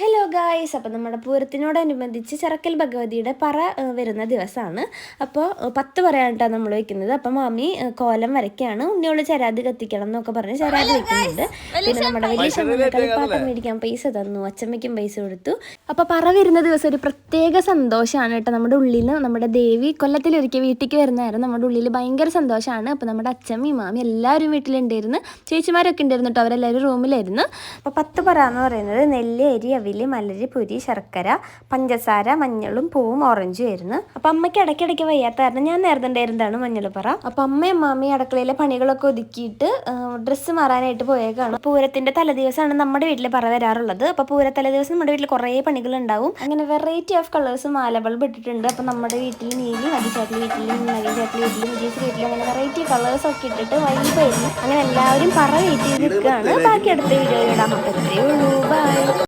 Hello guys അപ്പോൾ നമ്മുടെ പൂരത്തിനോടനുബന്ധിച്ച് ചറക്കൽ ഭഗവതിയുടെ പറ വരുന്ന ദിവസമാണ്. അപ്പോൾ പത്ത് പറയാണ് കേട്ടോ നമ്മൾ വെക്കുന്നത്. അപ്പോൾ മാമി കോലം വരയ്ക്കാണ്. ഉണ്ണിയോൾ ചരാതി കത്തിക്കണം എന്നൊക്കെ പറഞ്ഞ് ചരാതി വെക്കുന്നുണ്ട്. പിന്നെ നമ്മുടെ വലിയ ശമ്പള കളിപ്പാട്ടം മേടിക്കാൻ പൈസ തന്നു. അച്ചമ്മയ്ക്കും പൈസ കൊടുത്തു. അപ്പോൾ പറ വരുന്ന ദിവസം ഒരു പ്രത്യേക സന്തോഷമാണ് കേട്ടോ നമ്മുടെ ഉള്ളിൽ നിന്ന് നമ്മുടെ ദേവി കൊല്ലത്തിലൊരിക്കൽ വീട്ടിലേക്ക് വരുന്നതായിരുന്നു. നമ്മുടെ ഉള്ളിൽ ഭയങ്കര സന്തോഷമാണ്. അപ്പോൾ നമ്മുടെ അച്ഛമ്മയും മാമി എല്ലാവരും വീട്ടിലുണ്ടായിരുന്നു. ചേച്ചിമാരൊക്കെ ഉണ്ടായിരുന്നു കേട്ടോ. അവരെല്ലാവരും റൂമിലായിരുന്നു അപ്പോൾ പത്ത് പറ എന്ന് പറയുന്നത് നെല്ല് അരി അവിൽ മലരി പുരി ശർക്കര പഞ്ചസാര മഞ്ഞളും പൂവും ഓറഞ്ചും ആയിരുന്നു. അപ്പം അമ്മയ്ക്ക് ഇടയ്ക്കിടയ്ക്ക് വയ്യാത്ത കാരണം ഞാൻ നേരത്തെ ഉണ്ടായിരുന്നതാണ് മഞ്ഞൾപ്പറ പറ അപ്പം അമ്മയും അമ്മാമ്മയും അടുക്കളയിലെ പണികളൊക്കെ ഒതുക്കിയിട്ട് ഡ്രസ്സ് മാറാനായിട്ട് പോയേക്കാണ്. പൂരത്തിന്റെ തലേദിവസമാണ് നമ്മുടെ വീട്ടിൽ പറ വരാറുള്ളത്. അപ്പോൾ പൂര തലേദിവസം നമ്മുടെ വീട്ടിൽ കുറേ പണികൾ ഉണ്ടാവും അങ്ങനെ വെറൈറ്റി ഓഫ് കളേഴ്സ് മാല ബൾബ് ഇട്ടിട്ടുണ്ട്. അപ്പം നമ്മുടെ വീട്ടിൽ നീലി മതിച്ചാട്ടിൽ വീട്ടിലും നവീൻ ചാട്ടിൽ വീട്ടിലും വിജയസ് വീട്ടിലും അങ്ങനെ വെറൈറ്റി കളേഴ്സ് ഒക്കെ ഇട്ടിട്ട് വൈബായിരുന്നു അങ്ങനെ എല്ലാവരും പറ വീട്ടിൽ നിൽക്കുകയാണ്. ബാക്കി അടുത്ത വീഡിയോ ബൈ